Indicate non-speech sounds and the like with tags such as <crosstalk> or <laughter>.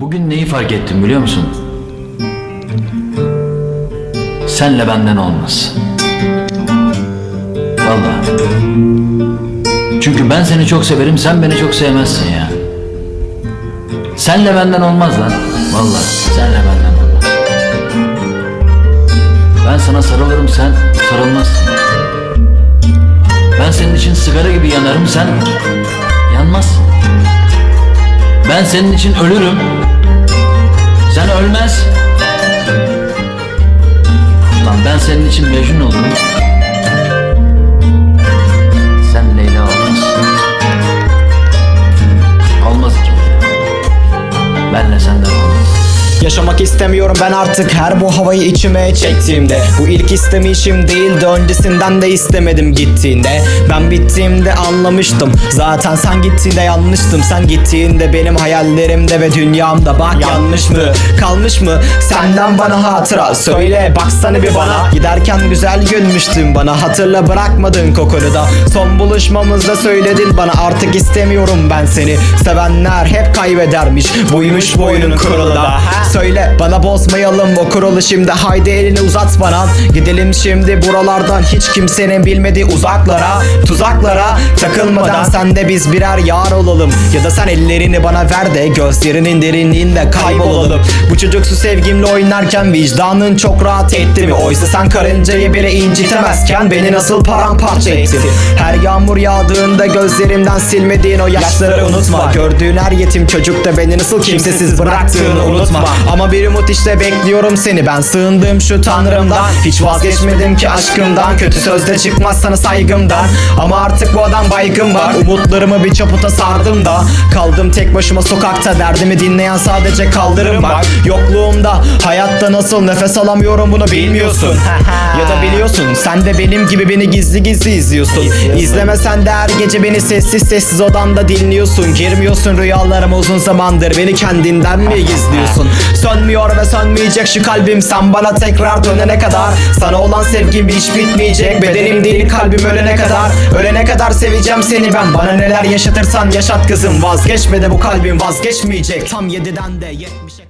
Bugün neyi fark ettim biliyor musun? Senle benden olmaz. Vallahi. Çünkü ben seni çok severim, sen beni çok sevmezsin ya. Senle benden olmaz lan. Vallahi senle benden olmaz. Ben sana sarılırım, sen sarılmazsın. Ben senin için sigara gibi yanarım, sen yanmazsın. Ben senin için ölürüm. Ölmez. Lan ben senin için Mecnun olurum. Yaşamak istemiyorum ben artık her bu havayı içime çektiğimde. Bu ilk istemeyişim değildi öncesinden de istemedim gittiğinde. Ben bittiğimde anlamıştım zaten sen gittiğinde yanlıştım. Sen gittiğinde benim hayallerimde ve dünyamda bak yanlış mı? Kalmış mı? Senden bana hatıra Söyle baksana bir bana. Giderken güzel gülmüştün bana Hatırla bırakmadın kokunu da. Son buluşmamızda söyledin bana Artık istemiyorum ben seni. Sevenler hep kaybedermiş Buymuş boynun kuralı da Söyle. Bana bozmayalım o kuralı şimdi. Haydi elini uzat bana. Gidelim şimdi buralardan. Hiç kimsenin bilmediği uzaklara Tuzaklara takılmadan sen de biz birer yar olalım. Ya da sen ellerini bana ver de gözlerinin derinliğinde kaybolalım. Bu çocuksu sevgimle oynarken vicdanın çok rahat etti mi? Oysa sen karıncayı bile incitemezken beni nasıl paramparça ettin Her yağmur yağdığında gözlerimden silmediğin o yaşları unutma. Gördüğün her yetim çocuk da beni nasıl kimsesiz bıraktığını unutma Ama bir umut işte bekliyorum seni. Ben sığındım şu tanrımdan. Hiç vazgeçmedim ki aşkımdan. Kötü sözde çıkmaz sana saygımdan. Ama artık bu adam baygın var. Umutlarımı bir çaputa sardım da. Kaldım tek başıma sokakta. Derdimi dinleyen sadece kaldırım var. Yokluğumda hayatta nasıl nefes alamıyorum bunu bilmiyorsun. <laughs> Ya da biliyorsun. Sen de benim gibi beni gizli gizli izliyorsun. İzlemesen de her gece beni sessiz sessiz odanda dinliyorsun. Girmiyorsun rüyalarıma uzun zamandır. Beni kendinden mi gizliyorsun Sönmüyor ve sönmeyecek şu kalbim. Sen bana tekrar dönene kadar. Sana olan sevgim hiç bitmeyecek. Bedenim değil kalbim ölene kadar. Ölene kadar seveceğim seni ben. Bana neler yaşatırsan yaşat kızım. Vazgeçme de bu kalbim vazgeçmeyecek. Tam 7'den de 70'e